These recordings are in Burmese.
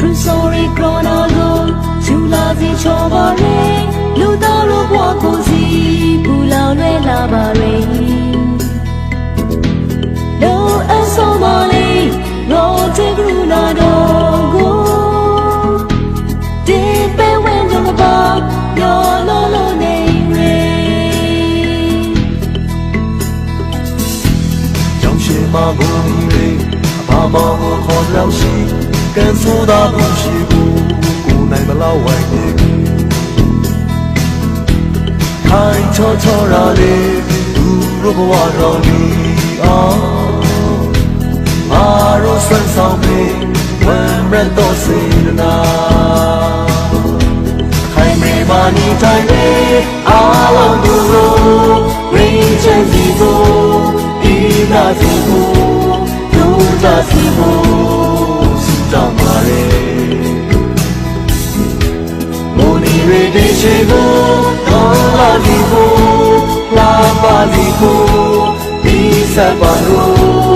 True story chronicle ချူလာစီချောပါရေလူသားတို့ဘဝကိုစီပူလောင်လွဲလာပါရေလောအဆောမလေးရောတဲ့ကရုဏာတော်ကိုဒီပဲဝင်ကြပါရောလောလောနေရေကြောင်ရှင်မဘုံရီအဘာမောကိုခေါ်လောက်ရှိ ကန်ဆိုးသာဘူးရှိဘူးကိုနိုင်မလောက်ဝိုင်းနေခိုင်ချောချောရာလေးသူတို့ဘဝတော်လီအောင်မာရောဆွမ်းဆောင်ပြီးဝမ်းရတော့စေနာခိုင်မေမာနီတိုင်းလေအားလုံးတို့ ရေဒီရှိကို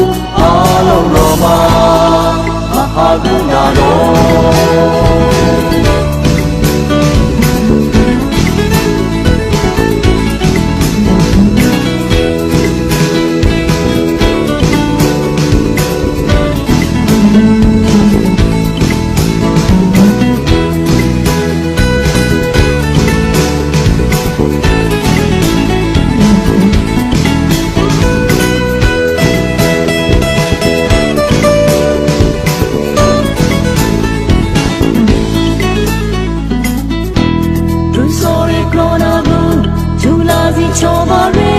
ချောပါရေ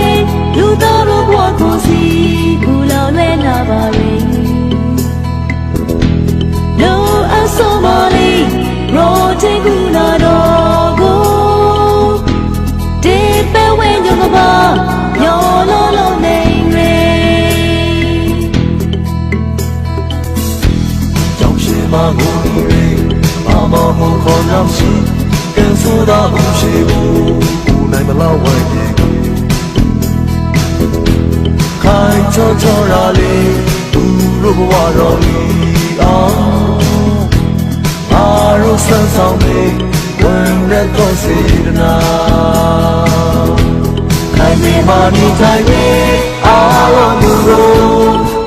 လူသားတို့ဘဝကိုစီပူလောင်လွဲလာပါရေ No asomali rote guna dogo de pe wen yo ba yo lo lo nei re ကြောင်ရှိမကိုရီမာမမောခေါ်နောက်ရှိကန်ဆိုးသာဘူးရှိဘူးကိုနိုင်မလောက်ဝိုင်း ခိုင်ချောချောရာလေးသူတို့ဘဝတော်လီအောင်အားရောဆန်းဆောင်နေဝင်ရတော့စေတနာခိုင်မေမာနီတိုင်းလေအားလုံးတို့ကို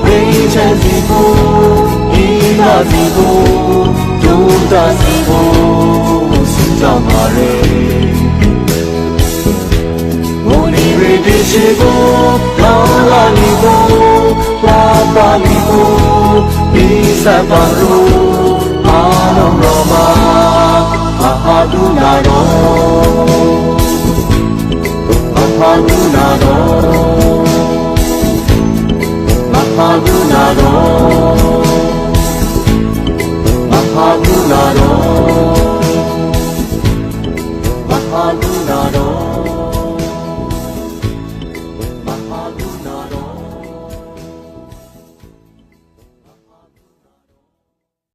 ရင်းချင်စီကိုဒီနာစီကိုဒုတာစီကိုစီတောင်းပါလေ llegó la animó, la palimó, y se paró, a no broma, a adunaró, a adunaró, a adunaró, a adunaró.